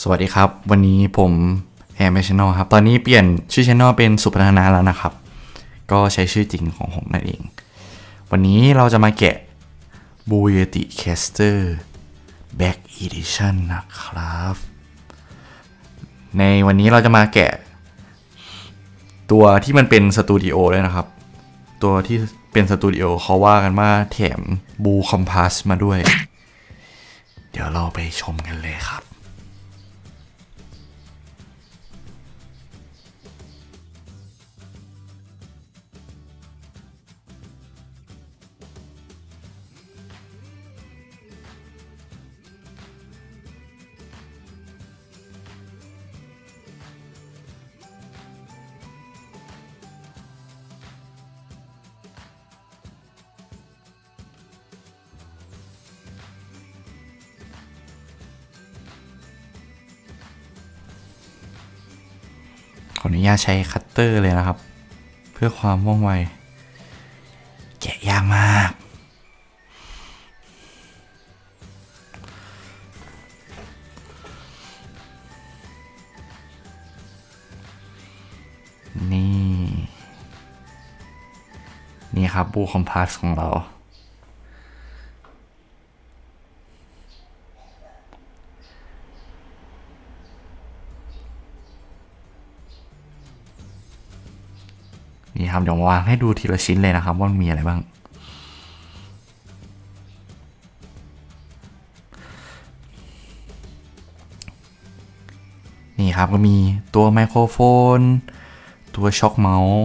สวัสดีครับ วันนี้ผมแอมช n น l ครับ ตอนนี้เปลี่ยนชื่อช anel เป็นสุพัฒนาแล้วนะครับ ก็ใช้ชื่อจริงของผมนั่นเอง วันนี้เราจะมาแกะ b u y e t i Caster Back Edition นะครับ ในวันนี้เราจะมาแกะ ตัวที่มันเป็นสตูดิโอด้วยนะครับ ตัวที่เป็นสตูดิโอเขาว่ากันว่าแถมบูคอมพาสมาด้วย เดี๋ยวเราไปชมกันเลยครับ ออนุญาตใช้คัตเตอร์เลยนะครับ เพื่อความว่องไว แกะยากมาก นี่ นี่ครับบูคอมพาสของเรา ครับ เดี๋ยวมาวางให้ดูทีละชิ้นเลยนะครับ ว่ามันมีอะไรบ้าง นี่ครับก็มีตัวไมโครโฟน ตัวช็อคเมาส์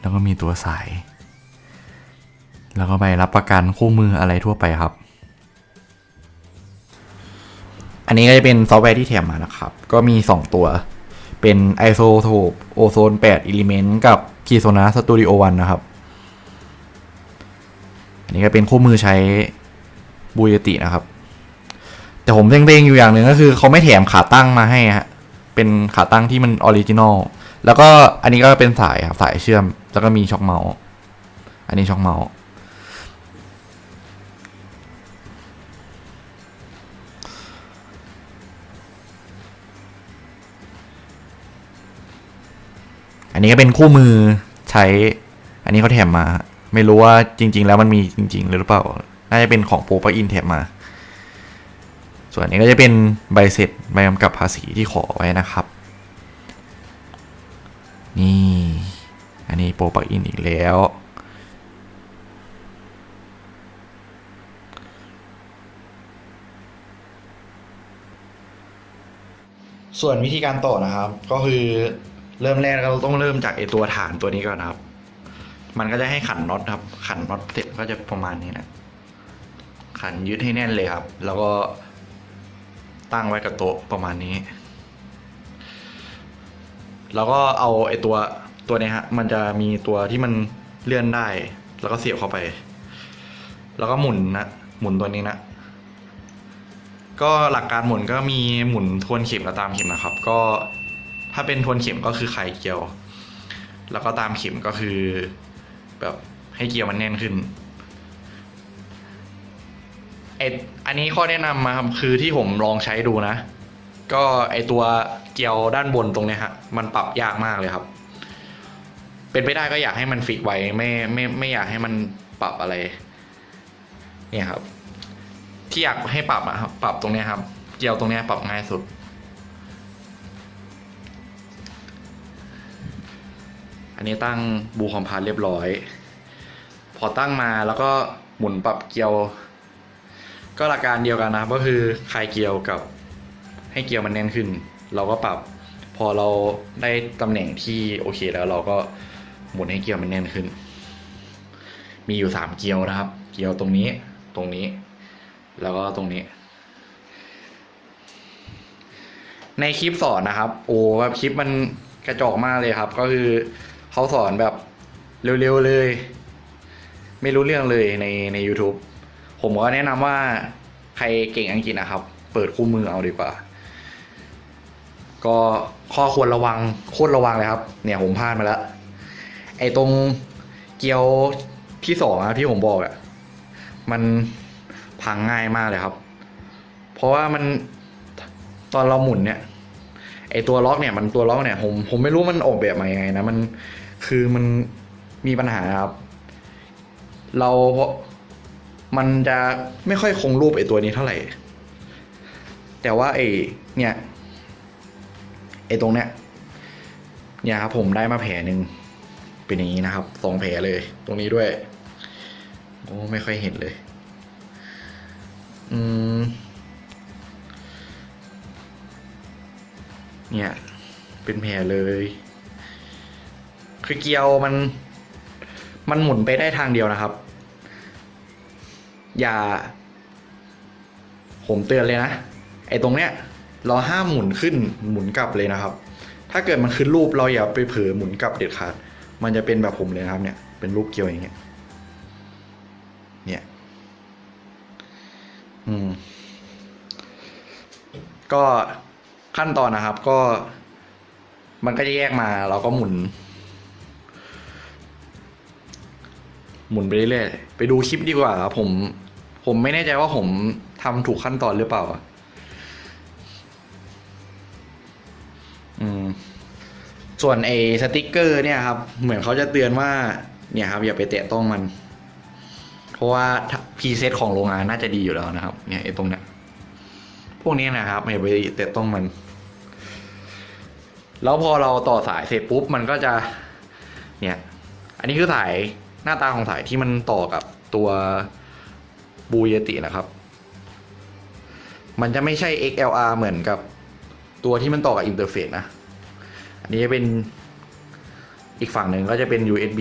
แล้วก็มีตัวสาย แล้วก็ใบรับประกันคู่มืออะไรทั่วไปครับ อันนี้ก็จะเป็นซอฟต์แวร์ที่แถมมานะครับ ก็มี 2 ตัว เป็น Isotope Ozone 8 Element กับ Kisona Studio One นะครับ อันนี้ก็เป็นคู่มือใช้บูยตินะครับ แต่ผมเด้งๆอยู่อย่างหนึ่งก็คือเขาไม่แถมขาตั้งมาให้ฮะ เป็นขาตั้งที่มันออริจินอล แล้วก็อันนี้ก็เป็นสายครับสายเชื่อม แล้วก็มีช็อคเมาส์ อันนี้ช็อคเมาส์ อันนี้ก็เป็นคู่มือใช้ อันนี้เขาแถมมา ไม่รู้ว่าจริง ๆ แล้วมันมีจริง ๆ หรือเปล่า น่าจะเป็นของโปรปอินแถมมา ส่วนนนี้ก็จะเป็นใบเสร็จใบกำกับภาษีที่ขอไว้นะครับ นี่ อันนี้โปรปอินอีกแล้วส่วนวิธีการต่อนะครับก็คือ เริ่มแรกเราต้องเริ่มจากไอตัวฐานตัวนี้ก่อนนะครับ มันก็จะให้ขันน็อตครับ ขันน็อตเสร็จก็จะประมาณนี้นะขันยึดให้แน่นเลยครับ แล้วก็ตั้งไว้กับโต๊ะประมาณนี้ แล้วก็เอาไอตัวตัวนี้ฮะ มันจะมีตัวที่มันเลื่อนได้ แล้วก็เสียบเข้าไป แล้วก็หมุนนะ หมุนตัวนี้นะ ก็หลักการหมุนก็มีหมุนทวนเข็มและตามเข็มนะครับ ก็ ถ้าเป็นทวนเข็มก็คือไข่เกียว แล้วก็ตามเข็มก็คือ แบบให้เกียวมันแน่นขึ้นไออันนี้ข้อแนะนำมาครับคือที่ผมลองใช้ดูนะ ก็ไอตัวเกียวด้านบนตรงเนี้ยฮะมันปรับยากมากเลยครับ เป็นไปได้ก็อยากให้มันฟิกไว้ไม่ไม่ไม่อยากให้มันปรับอะไร เนี่ยครับ ที่อยากให้ปรับอะครับปรับตรงเนี้ยครับ เกี่ยวตรงเนี้ยปรับง่ายสุด อันนี้ตั้งบูคอมพาสเรียบร้อย พอตั้งมาแล้วก็หมุนปรับเกียว ก็หลักการเดียวกันนะครับก็คือคลายเกียวกับให้เกียวมันแน่นขึ้น เราก็ปรับพอเราได้ตำแหน่งที่โอเคแล้วเราก็หมุนให้เกียวมันแน่นขึ้น มีอยู่สามเกียวนะครับ เกียวตรงนี้ตรงนี้ แล้วก็ตรงนี้ ในคลิปสอนนะครับ โอ้แบบคลิปมันกระจอกมากเลยครับ ก็คือ เขาสอนแบบเร็วๆเลย ไม่รู้เรื่องเลยในใน YouTube ผมก็แนะนำว่าใครเก่งอังกฤษนะครับ เปิดคู่มือเอาดีกว่า ก็ข้อควรระวังโคตรระวังเลยครับ เนี่ยผมพลาดมาแล้ว ไอ้ตรงเกียวที่สองอะที่ผมบอกอะมันพังง่ายมากเลยครับ เพราะว่ามันตอนเราหมุนเนี่ย ไอตัวล็อกเนี่ยมันตัวล็อกเนี่ยผมผมไม่รู้มันออกแบบมายังไงนะมันคือมันมีปัญหาครับ เราเพราะมันจะไม่ค่อยคงรูปไอตัวนี้เท่าไหร่ แต่ว่าไอเนี่ยไอตรงเนี้ยเนี่ยครับผมได้มาแผลหนึ่งเป็นอย่างนี้นะครับสองแผลเลย ตรงนี้ด้วยโอ้ไม่ค่อยเห็นเลย อืม เนี่ย เป็นแผลเลย คือเกียวมัน มันหมุนไปได้ทางเดียวนะครับ อย่า ผมเตือนเลยนะ ไอ้ตรงเนี้ย เราห้ามหมุนขึ้นหมุนกลับเลยนะครับ ถ้าเกิดมันขึ้นรูปเราอย่าไปเผลอหมุนกลับเด็ดขาด มันจะเป็นแบบผมเลยนะครับ เนี่ย เป็นรูปเกียวอย่างเงี้ย เนี่ย อืม ก็ ขั้นตอนนะครับ ก็ มันก็จะแยกมาเราก็หมุน หมุนไปเรื่อยๆไปดูคลิปดีกว่าครับผม ผมไม่แน่ใจว่าผมทำถูกขั้นตอนหรือเปล่าอะอืมส่วนไอ้สติกเกอร์เนี่ยครับ เหมือนเขาจะเตือนว่า เนี่ยครับ อย่าไปแตะต้องมัน เพราะว่าพรีเซตของโรงงานน่าจะดีอยู่แล้วนะครับ เนี่ยไอ้ตรงเนี้ยพวกนี้นะครับอย่าไปแตะต้องมัน แล้วพอเราต่อสายเสร็จปุ๊บมันก็จะเนี่ย อันนี้คือสายหน้าตาของสายที่มันต่อกับตัวบูเยตินะครับ มันจะไม่ใช่ XLR เหมือนกับตัวที่มันต่อกับอินเทอร์เฟซนะ อันนี้จะเป็นอีกฝั่งหนึ่งก็จะเป็น USB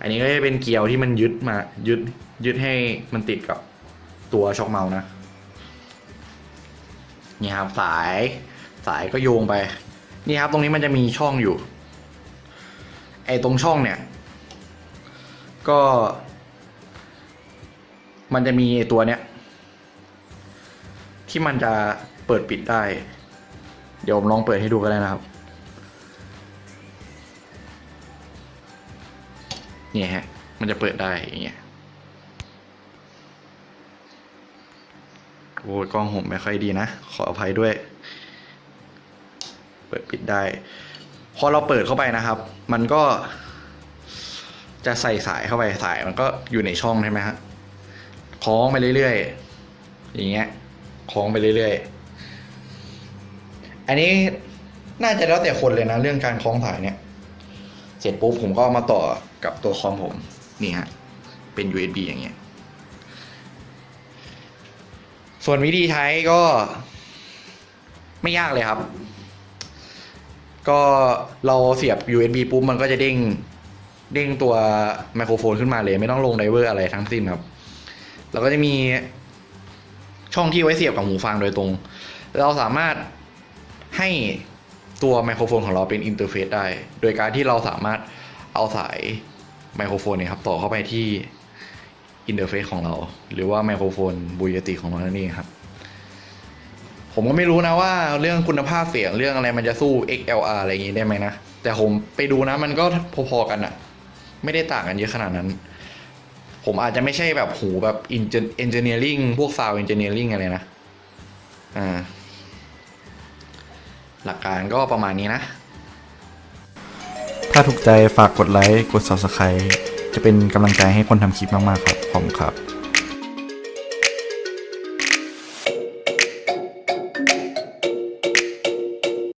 อันนี้ก็จะเป็นเกลียวที่มันยึดมายึดยึดให้มันติดกับตัวช็อคเมาส์นะ นี่ครับสาย สายก็โยงไป นี่ครับ ตรงนี้มันจะมีช่องอยู่ ไอ้ตรงช่องเนี่ย ก็ มันจะมีไอ้ตัวเนี้ย ที่มันจะเปิดปิดได้ เดี๋ยวผมลองเปิดให้ดูก็ได้นะครับ นี่ฮะ มันจะเปิดได้อย่างเงี้ยโอ้กล้องผมไม่ค่อยดีนะ ขออภัยด้วย เปิดปิดได้ พอเราเปิดเข้าไปนะครับ มันก็ จะใส่สายเข้าไปสายมันก็อยู่ในช่องใช่ไหมฮะคล้องไปเรื่อยๆ อย่างเงี้ยคล้องไปเรื่อยๆ อันนี้น่าจะแล้วแต่คนเลยนะ เรื่องการคล้องสายเนี่ย เสร็จปุ๊บผมก็มาต่อกับตัวคอมผม นี่ฮะ เป็น USB อย่างเงี้ย ส่วนวิธีใช้ก็ ไม่ยากเลยครับ ก็เราเสียบ USB ปุ๊บมันก็จะเด้งเด้งตัวไมโครโฟนขึ้นมาเลย ไม่ต้องลงไดเวอร์อะไรทั้งสิ้นครับแล้วก็จะมีช่องที่ไว้เสียบกับหูฟังโดยตรง เราสามารถให้ตัวไมโครโฟนของเราเป็นอินเทอร์เฟซได้ โดยการที่เราสามารถเอาสายไมโครโฟนเนี่ยครับต่อเข้าไปที่อินเทอร์เฟซของเรา หรือว่าไมโครโฟนบูยติของเรานั่นเองครับ ผมก็ไม่รู้นะว่าเรื่องคุณภาพเสียงเรื่องอะไรมันจะสู้ XLR อะไรอย่างงี้ได้ไหมนะ แต่ผมไปดูนะมันก็พอๆกันอะไม่ได้ต่างกันเยอะขนาดนั้น ผมอาจจะไม่ใช่แบบหูแบบอินเจเนียริงพวกซาวเอนจิเนียริงอะไรนะ อ่า หลักการก็ประมาณนี้นะ ถ้าถูกใจฝากกดไลค์ กด Subscribe จะเป็นกำลังใจให้คนทำคลิปมาก ๆ ครับ ขอบคุณครับ